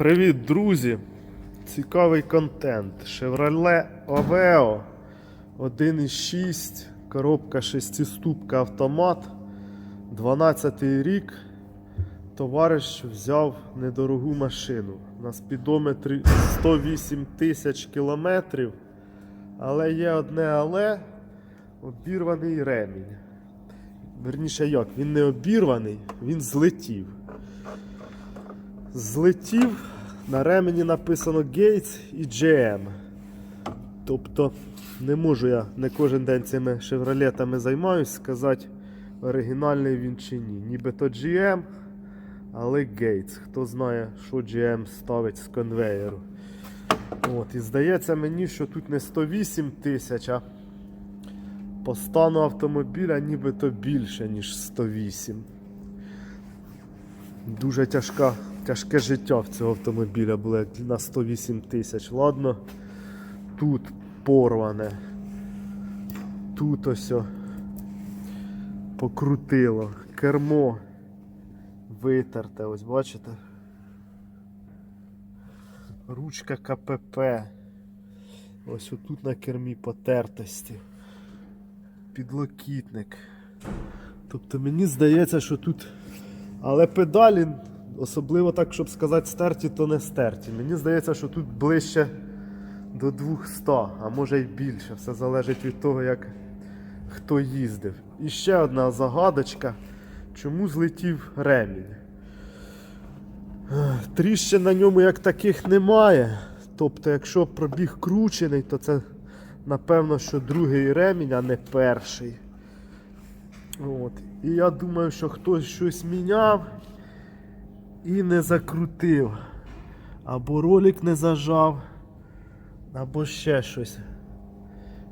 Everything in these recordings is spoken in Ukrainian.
Привіт, друзі! Цікавий контент. Chevrolet Aveo 1.6, коробка шестиступка автомат. 12 рік. Товариш взяв недорогу машину. На спідометрі 108 тисяч кілометрів. Але є одне але обірваний ремінь. Верніше як, він не обірваний, він злетів злетів. На ремені написано Gates і GM. Тобто не можу я не кожен день цими шевролетами займаюсь, сказати, оригінальний він чи ні. Нібито GM, але Gates. Хто знає, що GM ставить з конвеєру. От, і здається мені, що тут не 108 тисяч, а по стану автомобіля нібито більше, ніж 108. Дуже тяжка, тяжке життя в цього автомобіля було як на 108 тисяч. Ладно, тут порване. Тут ось покрутило. Кермо витерте, ось бачите? Ручка КПП. Ось отут на кермі потертості. Підлокітник. Тобто мені здається, що тут але педалі, особливо так, щоб сказати, стерті, то не стерті. Мені здається, що тут ближче до 200, а може й більше. Все залежить від того, як хто їздив. І ще одна загадочка. Чому злетів ремінь? Тріщин на ньому як таких немає. Тобто, якщо пробіг кручений, то це напевно, що другий ремінь, а не перший. От. І я думаю, що хтось щось міняв і не закрутив. Або ролик не зажав, або ще щось.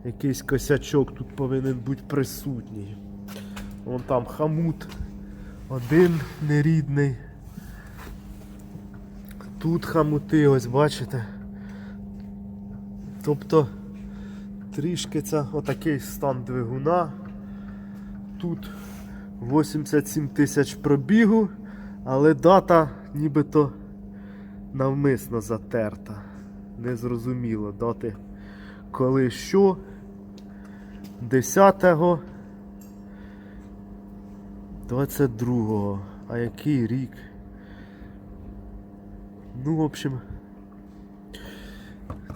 Якийсь косячок тут повинен бути присутній. Вон там хамут один нерідний. Тут хамути, ось бачите. Тобто трішки це отакий стан двигуна. Тут 87 тисяч пробігу, але дата нібито навмисно затерта. Незрозуміло дати коли що. 10-го 22-го. А який рік? Ну, в общем,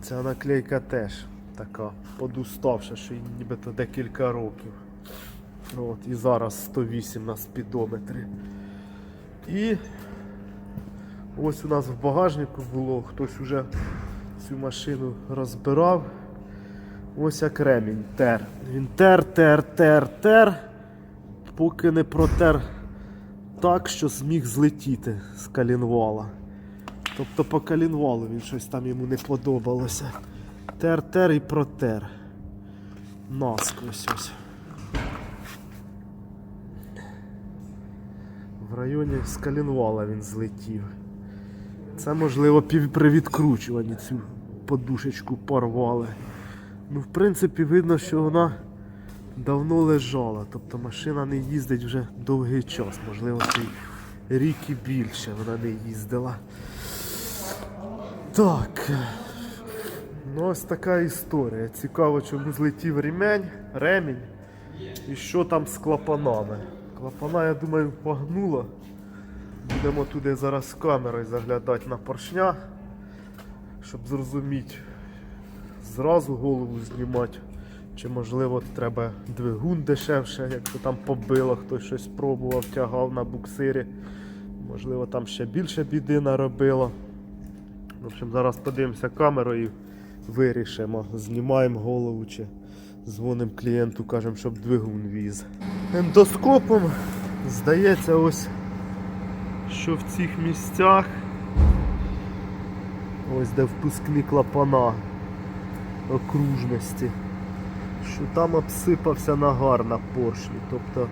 ця наклейка теж така подуставша, що їй нібито декілька років. От, і зараз 108 на спідометрі. І ось у нас в багажнику було, хтось уже цю машину розбирав. Ось як ремінь тер. Він тер, тер, тер, тер, поки не протер так, що зміг злетіти з калінвала. Тобто по калінвалу він щось там йому не подобалося. Тер, тер і протер. Насквозь ось. В районі Скалінвала він злетів. Це можливо при відкручуванні цю подушечку порвали. Ну, в принципі, видно, що вона давно лежала. Тобто машина не їздить вже довгий час. Можливо, цей рік і більше вона не їздила. Так. Ну, ось така історія. Цікаво, чому злетів ремень, ремінь і що там з клапанами. Клапана, я думаю, погнуло. Будемо туди зараз камерою заглядати на поршня, щоб зрозуміти, зразу голову знімати. Чи можливо треба двигун дешевше, якщо там побило, хтось щось пробував, тягав на буксирі. Можливо, там ще більше біди наробило. В общем, зараз подивимося камеру і вирішимо, знімаємо голову чи дзвонимо клієнту, кажемо, щоб двигун віз. Ендоскопом здається ось, що в цих місцях, ось де впускні клапана окружності, що там обсипався нагар на поршні. Тобто,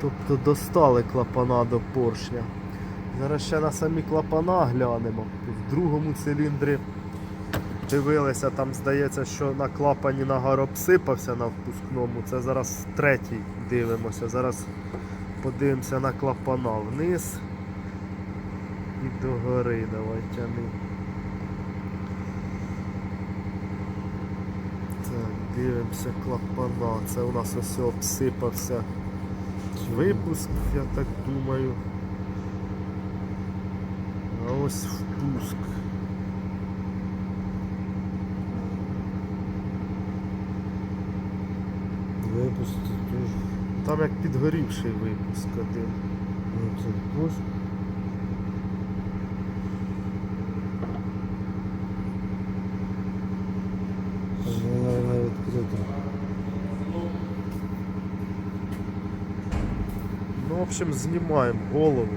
тобто достали клапана до поршня. Зараз ще на самі клапана глянемо. В другому циліндрі дивилися, там здається, що на клапані нагар обсипався на впускному. Це зараз третій дивимося. Зараз подивимося на клапана вниз і Догори давай тяни. Так, дивимося клапана. Це у нас ось обсипався випуск, я так думаю. А ось впуск. Випустити теж. Там як підгорівший випуск один. Ну, це теж. Наверное, відкрито. Ну, в общем, знімаємо голову.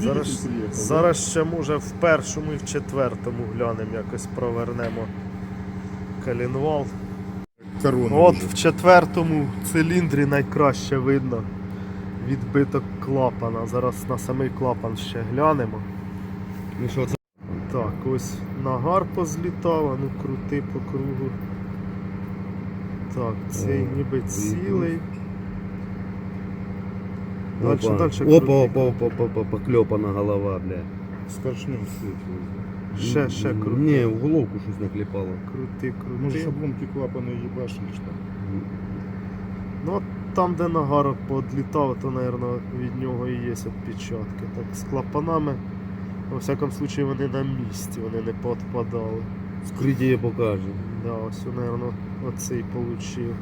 Зараз, зараз ще може в першому і в четвертому глянемо, якось провернемо калінвал. Корона. От в четвертому циліндрі найкраще видно відбиток клапана. Зараз на самий клапан ще глянемо. Ну що, це? Так, ось нагар позлітав, ну крути по кругу. Так, цей О, ніби цілий. Дальше, Опа. дальше Опа, опа, опа, опа, опа, поклепана голова, бля. Скорчнем світло. Ще, ще крути. Ні, в головку щось наклепало. Крути, крути. Може, ж обломки клапана їбашили, що там. Ну, от там, де нагар подлітав, то, мабуть, від нього і є відпечатки. Так, з клапанами, во всякому случаї, вони на місці, вони не поотпадали. Скриття покаже. Да, ось, мабуть, оцей получив.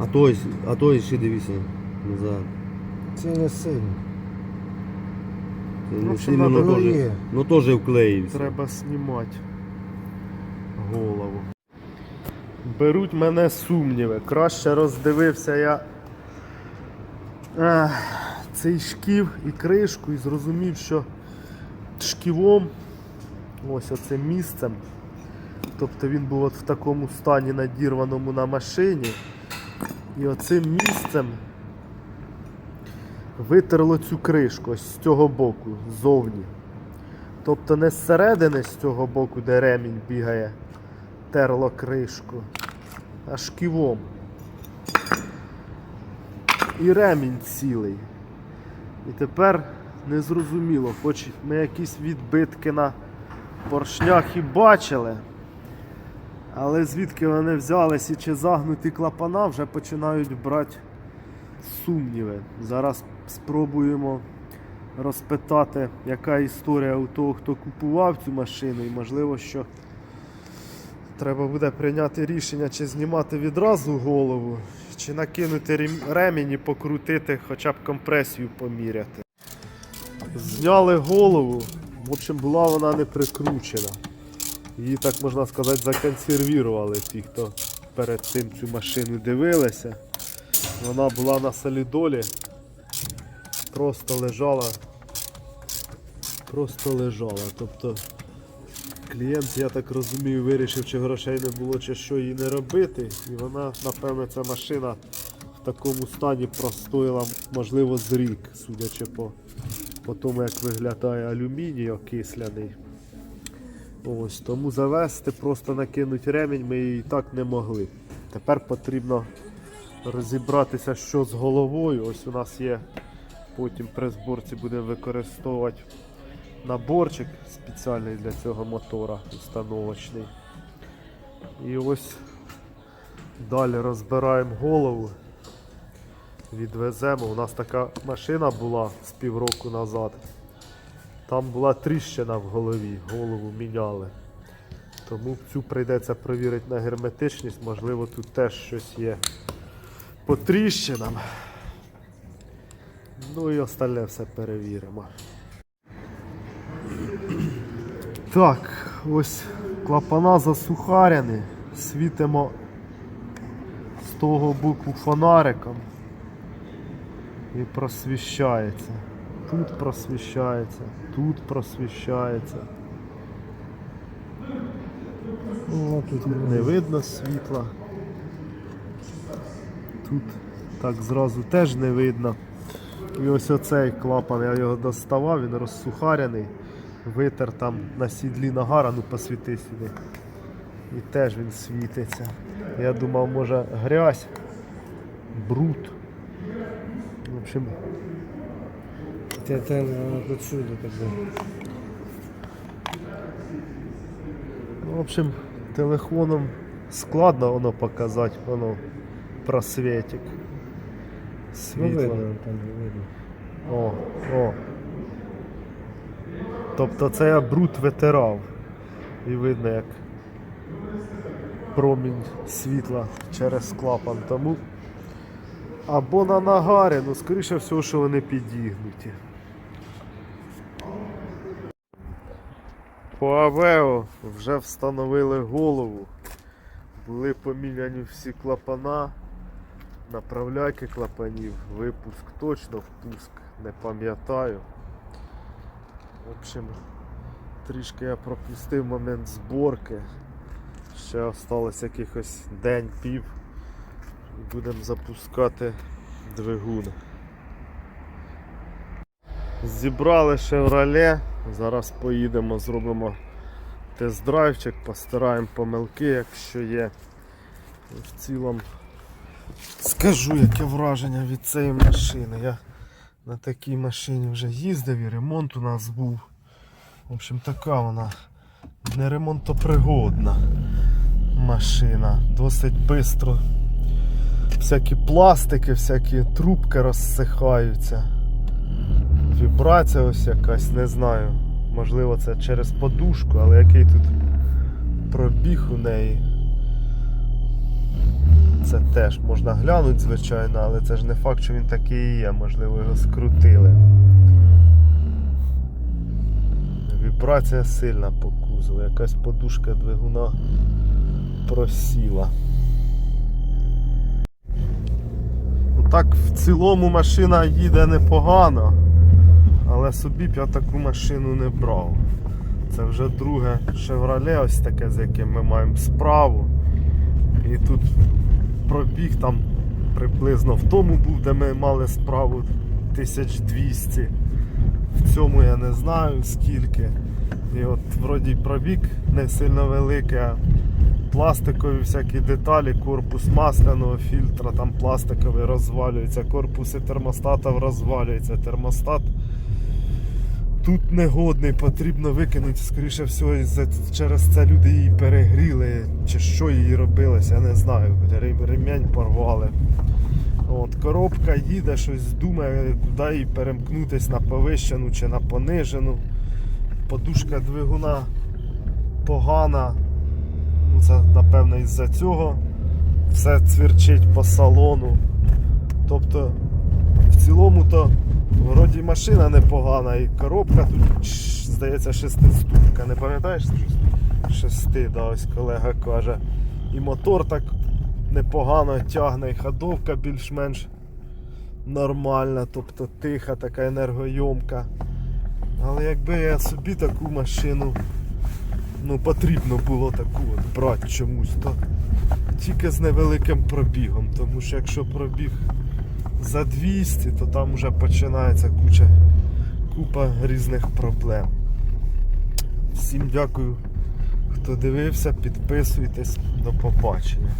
А той, а той ще дивися назад. Це не сильно. Ну, сильно, надо но Ну, теж, є. но теж вклеївся. Треба знімати голову. Беруть мене сумніви. Краще роздивився я ех, цей шків і кришку і зрозумів, що шківом, ось оцим місцем, тобто він був от в такому стані надірваному на машині, і оцим місцем витерло цю кришку ось з цього боку, ззовні. Тобто не зсередини з цього боку, де ремінь бігає, терло кришку, а шківом. І ремінь цілий. І тепер незрозуміло, хоч ми якісь відбитки на поршнях і бачили, але звідки вони взялись і чи загнуті клапана вже починають брати сумніви. Зараз спробуємо розпитати, яка історія у того, хто купував цю машину, і можливо, що треба буде прийняти рішення, чи знімати відразу голову, чи накинути рем- ремінь і покрутити, хоча б компресію поміряти. Зняли голову, в общем, була вона не прикручена. Її, так можна сказати, законсервірували ті, хто перед цим цю машину дивилися. Вона була на солідолі, просто лежала. Просто лежала. Тобто клієнт, я так розумію, вирішив, чи грошей не було, чи що їй не робити. І вона, напевно, ця машина в такому стані простоїла, можливо, з рік, судячи по, по тому, як виглядає алюміній окисляний. Ось, тому завести, просто накинути ремінь ми її і так не могли. Тепер потрібно розібратися, що з головою. Ось у нас є, потім при зборці будемо використовувати наборчик спеціальний для цього мотора, установочний. І ось далі розбираємо голову, відвеземо. У нас така машина була з півроку назад. Там була тріщина в голові, голову міняли. Тому цю прийдеться перевірити на герметичність, можливо, тут теж щось є по тріщинам. Ну і остальне все перевіримо. Так, ось клапана засухаряні. Світимо з того боку фонариком. І просвіщається. Тут просвіщається, тут просвіщається. Ну, тут Не видно світла. Тут так зразу теж не видно. І ось оцей клапан, я його доставав, він розсухарений. Витер там на сідлі нагара, ну посвіти сюди. І теж він світиться. Я думав, може грязь, бруд. В общем, те отсюда. В общем, телефоном складно воно показати, воно просвітик. Ну Світло. О, о. Тобто це я бруд витирав. І видно, як промінь світла через клапан. Тому або на нагарі, ну скоріше всього, що вони підігнуті. По Авео вже встановили голову. Були поміняні всі клапана, направляйки клапанів, випуск точно, впуск не пам'ятаю. В общем, трішки я пропустив момент зборки. Ще осталось якихось день-пів. Будемо запускати двигун. Зібрали Chevrolet. Зараз поїдемо, зробимо тест-драйвчик, постираємо помилки, якщо є. В цілому скажу, яке враження від цієї машини. Я на такій машині вже їздив і ремонт у нас був. В общем, така вона не ремонтопригодна машина. Досить швидко. Всякі пластики, всякі трубки розсихаються. Вібрація ось якась, не знаю. Можливо це через подушку, але який тут пробіг у неї. Це теж можна глянути, звичайно, але це ж не факт, що він такий і є, можливо його скрутили. Вібрація сильна по кузову, якась подушка двигуна просіла. Ну Так, в цілому машина їде непогано, але собі б я таку машину не брав. Це вже друге Chevrolet, ось таке, з яким ми маємо справу. І тут пробіг там приблизно в тому був, де ми мали справу 1200. В цьому я не знаю скільки. І от вроді пробіг не сильно великий, а пластикові всякі деталі, корпус масляного фільтра, там пластиковий розвалюється, корпуси термостата розвалюється, термостат тут негодний, потрібно викинути, скоріше всього, через це люди її перегріли, чи що її робилося, я не знаю. Ре- порвали. От, коробка їде, щось думає, куди їй перемкнутися на повищену чи на понижену. Подушка двигуна погана. Ну, це напевно із-за цього. Все цвірчить по салону. Тобто в цілому то вроді машина непогана і коробка тут здається шестиступка. Не пам'ятаєш? Шести, да, ось колега каже. І мотор так непогано тягне, і ходовка більш-менш нормальна, тобто тиха, така енергойомка. Але якби я собі таку машину ну, потрібно було таку от брати чомусь, то тільки з невеликим пробігом, тому що якщо пробіг за 200, то там вже починається куча, купа різних проблем. Всім дякую, хто дивився, підписуйтесь, до побачення.